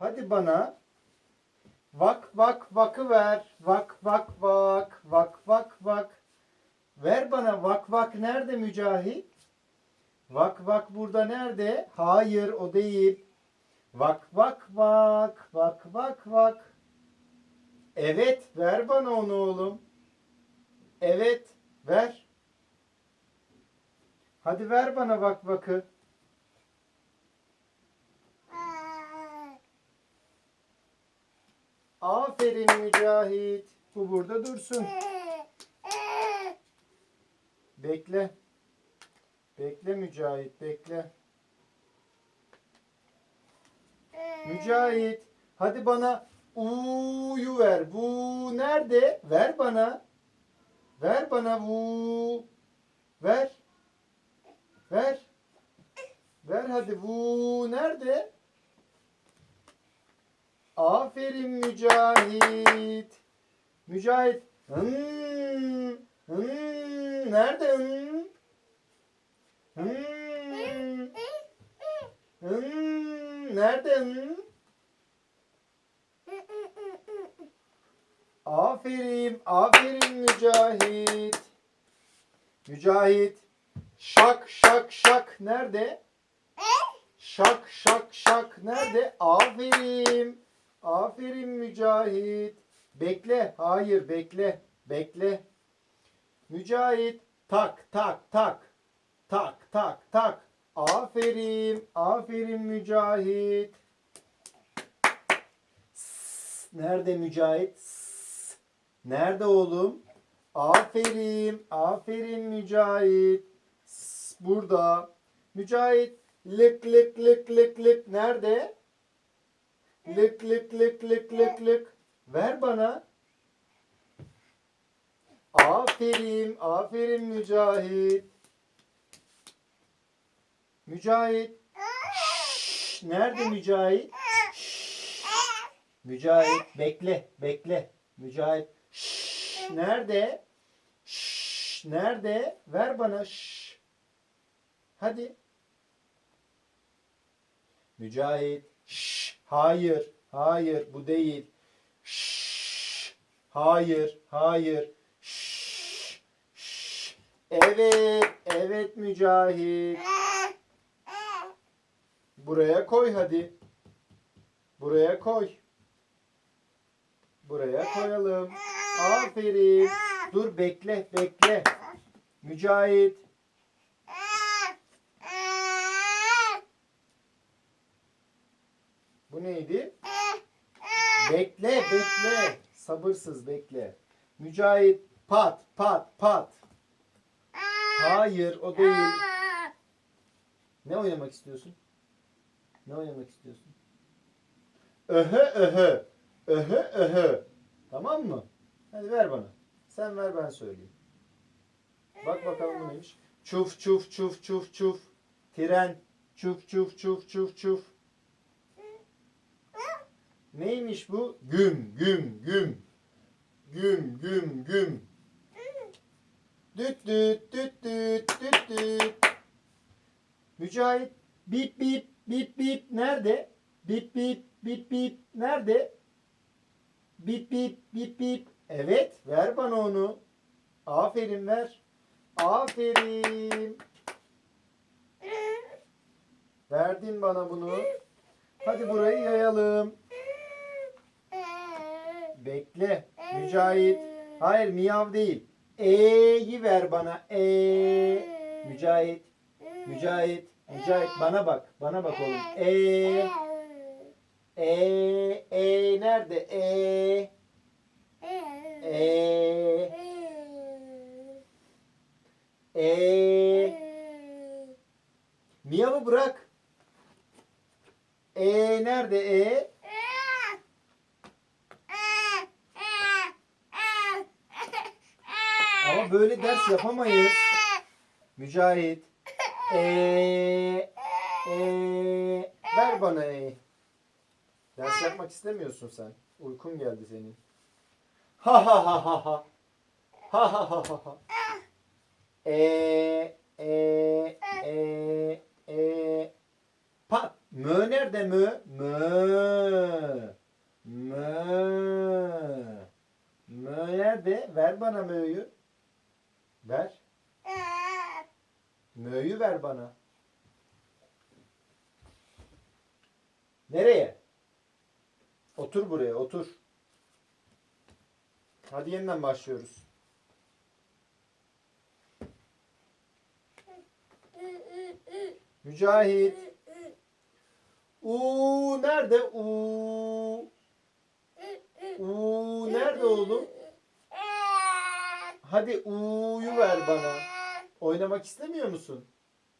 Hadi bana vak vak vakı ver. Vak vak vak vak vak vak. Ver bana vak vak nerede Mücahit? Vak vak burada nerede? Hayır o değil. Vak vak vak vak vak vak. Evet ver bana onu oğlum. Evet ver. Hadi ver bana vak vakı. Aferin Mücahit. Bu burada dursun. Bekle. Bekle Mücahit, bekle. Mücahit, hadi bana u'yu ver. Bu nerede? Ver bana. Ver bana bu. Ver. Ver. Ver hadi bu nerede? Aferin Mücahit. Mücahit. Hmm, hmm, nerede? Hmm, hmm, nerede? Aferin, aferin Mücahit. Mücahit. Şak şak şak nerede? Şak şak şak nerede? Aferin. Aferin Mücahit. Bekle. Hayır bekle. Bekle. Mücahit. Tak tak tak. Tak tak tak. Aferin. Aferin Mücahit. Nerede Mücahit? Nerede oğlum? Aferin. Aferin Mücahit. Burada. Mücahit. Lık lık lık lık lık. Nerede? Lık lık lık lık lık lık. Ver bana. Aferin. Aferin Mücahit. Mücahit. Şşş, Nerede Mücahit? Şşş. Mücahit bekle bekle. Mücahit. Şşş, Nerede? Şşş, Nerede? Ver bana. Şşş. Hadi. Mücahit. Şşş, Hayır. Hayır bu değil. Şşş, Hayır. Hayır. Şşş, şşş. Evet. Evet Mücahit. Buraya koy hadi. Buraya koy. Buraya koyalım. Aferin. Dur bekle bekle. Mücahit. Bu neydi? Bekle bekle. Sabırsız bekle. Mücahit pat pat pat. Hayır o değil. Ne oynamak istiyorsun? Ne oynamak istiyorsun? Öhö öhö. Öhö öhö. Tamam mı? Hadi ver bana. Sen ver ben söyleyeyim. Bak bakalım bu neymiş. Çuf çuf çuf çuf çuf. Tren. Çuf çuf çuf çuf çuf. Neymiş bu? Güm güm güm. Güm güm güm. Düt düt düt düt düt düt. Mücahit bip bip bip bip nerede? Bip bip bip bip nerede? Bip bip bip bip. Evet ver bana onu. Aferin ver. Aferin. Verdin bana bunu. Hadi burayı yayalım. Bekle. Mücahit. Hayır miyav değil. E'yi ver bana. E. Mücahit. Mücahit. Mücahit bana bak. Bana bak oğlum. E. E. E nerede? E. E. E. Miyavı bırak. E nerede? E. Böyle ders yapamayız. Mücahit. Eee. Eee. Ver bana eee. Ders yapmak istemiyorsun sen. Uykun geldi senin. Ha ha ha ha ha. Ha ha ha ha ha. Eee. Eee. Eee. Eee. Pat. Mö nerede mö? Mö. Mö. Mö nerede? Ver bana mö'yü. Ver. Mö'yü ver bana. Nereye? Otur buraya, otur. Hadi yeniden başlıyoruz. Mücahit. U nerede? U. U nerede oğlum? Hadi U'yu ver bana. Oynamak istemiyor musun?